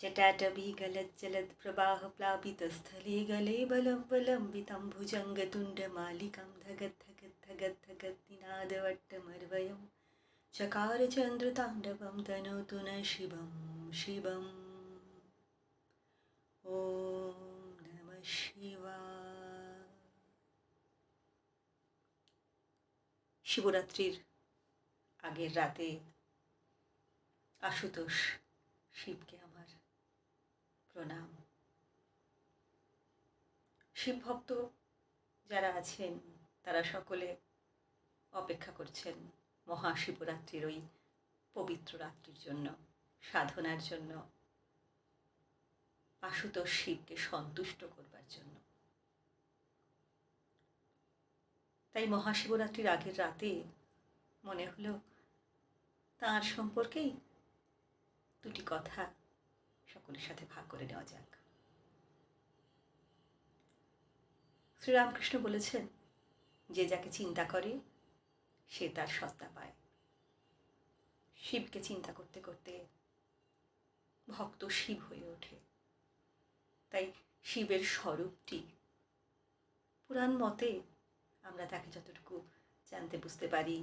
जटाटवीगलज्जलत्प्रवाहप्लावितस्थले गले बलम्बलम्बितं भुजङ्गतुण्डमालिकं धगत् धगत् धगत् धगत्तिनादवट्टमर्वयं चकारचन्द्रताण्डवं तनोतु न शिवं शिवम् ॐ नमः शिवाय শিবরাত্রির আগের রাতে আশুতোষ শিবকে আমার প্রণাম। শিবভক্ত যারা আছেন, তারা সকলে অপেক্ষা করছেন মহাশিবরাত্রির ওই পবিত্র রাত্রির জন্য, সাধনার জন্য, আশুতোষ শিবকে সন্তুষ্ট করবার জন্য। তাই মহাশিবরাত্রির আগের রাতে মনে হলো, তাঁর সম্পর্কেই দুটি কথা সকলের সাথে ভাগ করে নেওয়া যাক। শ্রীরামকৃষ্ণ বলেছেন, যে যাকে চিন্তা করে, সে তার সত্তা পায়। শিবকে চিন্তা করতে করতে ভক্ত শিব হয়ে ওঠে। তাই শিবের স্বরূপটি পুরাণ মতে আমরা তাকে যতটুকু জানতে বুঝতে পারি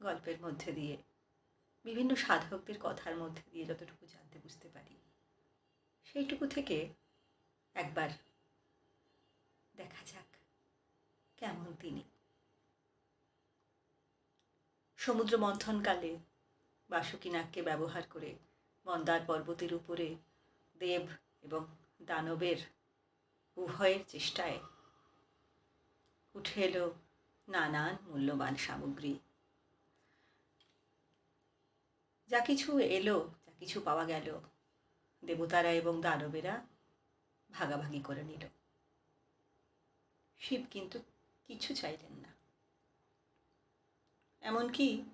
গল্পের মধ্যে দিয়ে, বিভিন্ন সাধকদের কথার মধ্যে দিয়ে যতটুকু জানতে বুঝতে পারি। সেইটুকু থেকে একবার দেখা যাক কেমন তিনি। সমুদ্র মন্থনকালে বাসুকিনাককে ব্যবহার করে মন্দার পর্বতের উপরে দেব এবং দানবের উভয়ের চেষ্টায় উঠে এলো নানান মূল্যবান সামগ্রী। যা কিছু এলো, যা কিছু পাওয়া গেল দেবতারা এবং দানবেরা ভাগাভাগি করে নিল। শিব কিন্তু কিছু চাইলেন না। এমনকি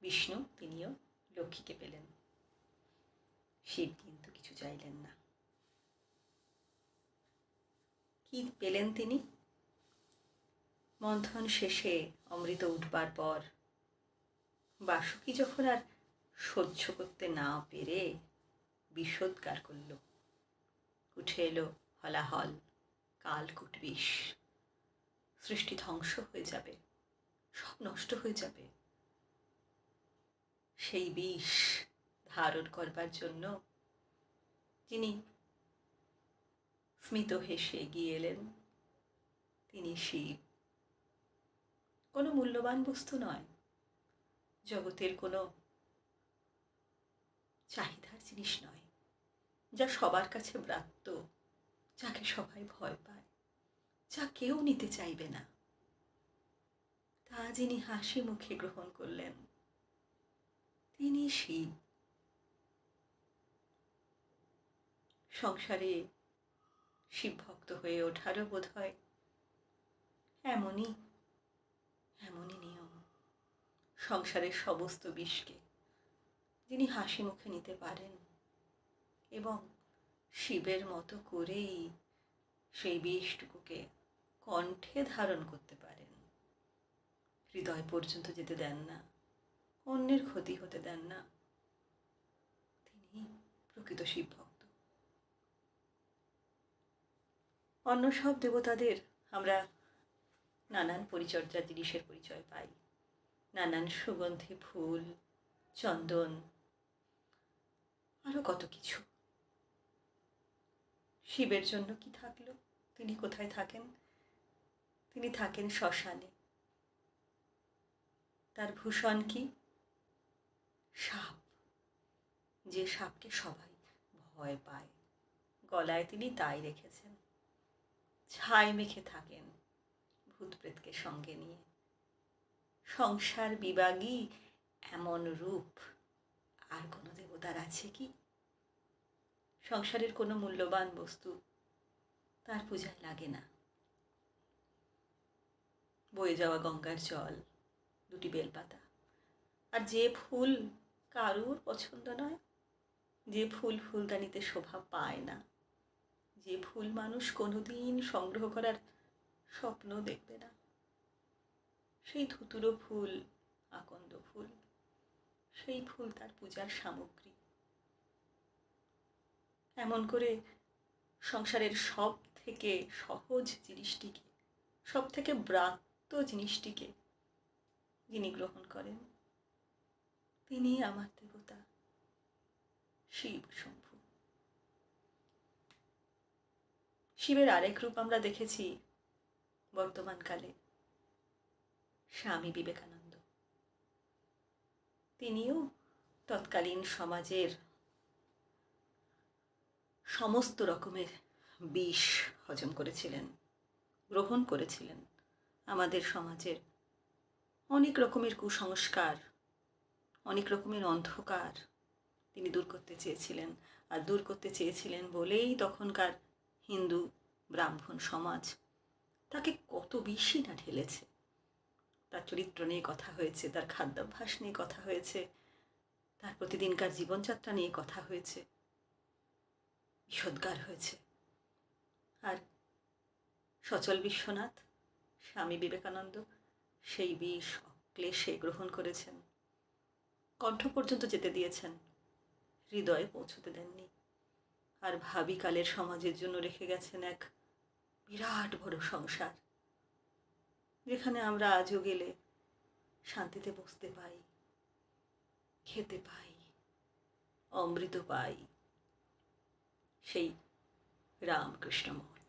বিষ্ণু তিনিও লক্ষ্মীকে পেলেন। শিব কিন্তু কিছু চাইলেন না। কি পেলেন তিনি? মন্থন শেষে অমৃত উঠবার পর বাসুকি যখন আর সহ্য করতে না পেরে বিষোদ্গার করল। উঠে এলো হলাহল কালকুট বিষ সৃষ্টি ধ্বংস হয়ে যাবে, সব নষ্ট হয়ে যাবে। সেই বিষ ধারণ করবার জন্য যিনি স্মিত হেসে এগিয়ে এলেন, তিনি শিব। কোনো মূল্যবান বস্তু নয়, জগতের কোনো চাহিদার জিনিস নয়। যা সবার কাছে ব্রাত্য, যাকে সবাই ভয় পায়, যা কেউ নিতে চাইবে না। তা যিনি হাসি মুখে গ্রহণ করলেন, তিনি শিব সংসারে শিবভক্ত হয়ে ওঠারও বোধ হয় এমনই এমনই নিয়ম। সংসারের সমস্ত বিষকে যিনি হাসি মুখে নিতে পারেন এবং শিবের মতো করেই সেই বিষটুকুকে কণ্ঠে ধারণ করতে পারেন। হৃদয় পর্যন্ত যেতে দেন না, অন্যের ক্ষতি হতে দেন না। তিনি প্রকৃত শিব ভক্ত। অন্য সব দেবতাদের আমরা নানান পরিচর্যা, জিনিসের পরিচয় পাই। নানান সুগন্ধি, ফুল, চন্দন আরও কত কিছু। শিবের জন্য কি থাকল? তিনি কোথায় থাকেন? তিনি থাকেন শ্মশানে। তার ভূষণ কি? সাপ। যে সাপকে সবাই ভয় পায়। গলায় তিনি তাই রেখেছেন। ছাই মেখে থাকেন ভূত প্রেতকে সঙ্গে নিয়ে। সংসার বিভাগী এমন রূপ। আর কোনো দেবতার আছে কি? সংসারের কোনো মূল্যবান বস্তু তার পূজায় লাগে না। বয়ে যাওয়া গঙ্গার জল, দুটি বেলপাতা। আর যে ফুল কারুর পছন্দ নয়, যে ফুল ফুলদানিতে শোভা পায় না, যে ফুল মানুষ কোনোদিন সংগ্রহ করার স্বপ্ন দেখবে না। সেই ধুতুরো ফুল, আকন্দ ফুল, সেই ফুল তার পূজার সামগ্রী। এমন করে সংসারের সব থেকে সহজ জিনিসটিকে সব থেকে ব্রাত্য জিনিসটিকে যিনি গ্রহণ করেন, তিনি আমার দেবতা শিব শম্ভু। শিবের আরেক রূপ আমরা দেখেছি বর্তমানকালে, স্বামী বিবেকানন্দ। তিনিও তৎকালীন সমাজের সমস্ত রকমের বিষ হজম করেছিলেন, গ্রহণ করেছিলেন। আমাদের সমাজের অনেক রকমের কুসংস্কার, অনেক রকমের অন্ধকার তিনি দূর করতে চেয়েছিলেন আর দূর করতে চেয়েছিলেন বলেই তখনকার হিন্দু ব্রাহ্মণ সমাজ তাকে কত বেশি না ঢেলেছে। তার চরিত্র নিয়ে কথা হয়েছে, তার খাদ্যাভ্যাস নিয়ে কথা হয়েছে, তার প্রতিদিনকার জীবনযাত্রা নিয়ে কথা হয়েছে। বিষোদ্গার হয়েছে। আর সচল বিশ্বনাথ, স্বামী বিবেকানন্দ সেই বিষ অক্লেশে গ্রহণ করেছেন। কণ্ঠ পর্যন্ত যেতে দিয়েছেন। হৃদয়ে পৌঁছতে দেননি। আর ভাবি কালের সমাজের জন্য রেখে গেছেন এক বিরাট বড় সংসার, যেখানে আমরা আজও গেলে শান্তিতে বসতে পাই, খেতে পাই, অমৃত পাই। সেই রামকৃষ্ণ মঠ,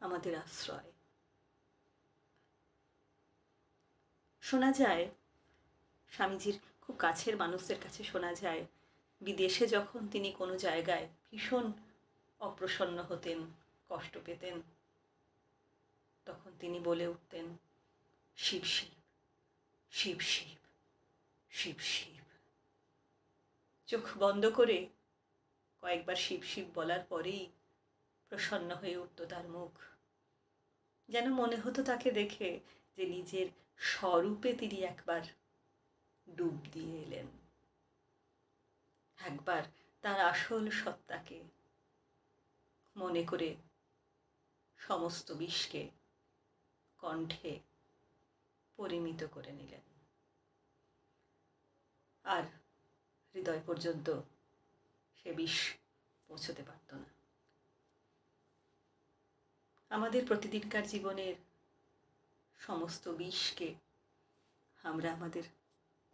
আমাদের আশ্রয়। শোনা যায়, স্বামীজির খুব কাছের মানুষদের কাছে শোনা যায়, বিদেশে যখন তিনি কোনো জায়গায় ভীষণ অপ্রসন্ন হতেন, কষ্ট পেতেন, তখন তিনি বলে উঠতেন, শিব শিব শিব শিব শিব শিব। চোখ বন্ধ করে কয়েকবার শিব শিব বলার পরেই প্রসন্ন হয়ে উঠত তার মুখ। যেন মনে হতো তাকে দেখে যে নিজের স্বরূপে তিনি একবার ডুব দিয়ে এলেন। একবার তার আসল সত্তাকে মনে করে সমস্ত বিষকে কণ্ঠে পরিমিত করে নিলেন। আর হৃদয় পর্যন্ত সে বিষ পৌঁছতে পারত না। আমাদের প্রতিদিনকার জীবনের সমস্ত বিষকে আমরা আমাদের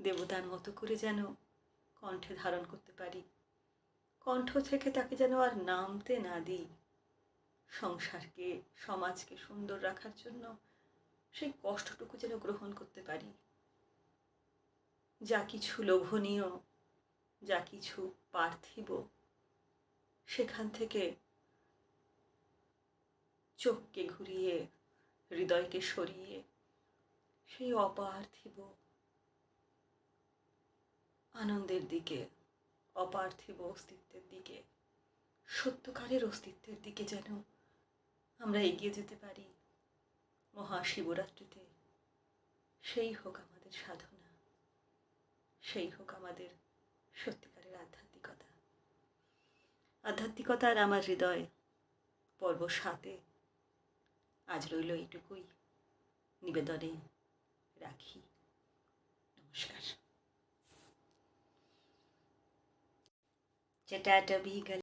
দেবতার মতো করে যেন কণ্ঠে ধারণ করতে পারি। কণ্ঠ থেকে তাকে যেন আর নামতে না দিই। সংসারকে, সমাজকে সুন্দর রাখার জন্য সেই কষ্টটুকু যেন গ্রহণ করতে পারি। যা কিছু লোভনীয়, যা কিছু পার্থিব। সেখান থেকে চোখকে ঘুরিয়ে, হৃদয়কে সরিয়ে সেই অপার্থিব আনন্দের দিকে, অপার্থিব অস্তিত্বের দিকে, সত্যকারের অস্তিত্বের দিকে যেন আমরা এগিয়ে যেতে পারি মহাশিবরাত্রিতে। সেই হোক আমাদের সাধনা, সেই হোক আমাদের সত্যিকারের আধ্যাত্মিকতা আধ্যাত্মিকতার আমার হৃদয় পর্ব সাতে আজ রইল এইটুকুই নিবেদনে রাখি নমস্কার चटाट भी गल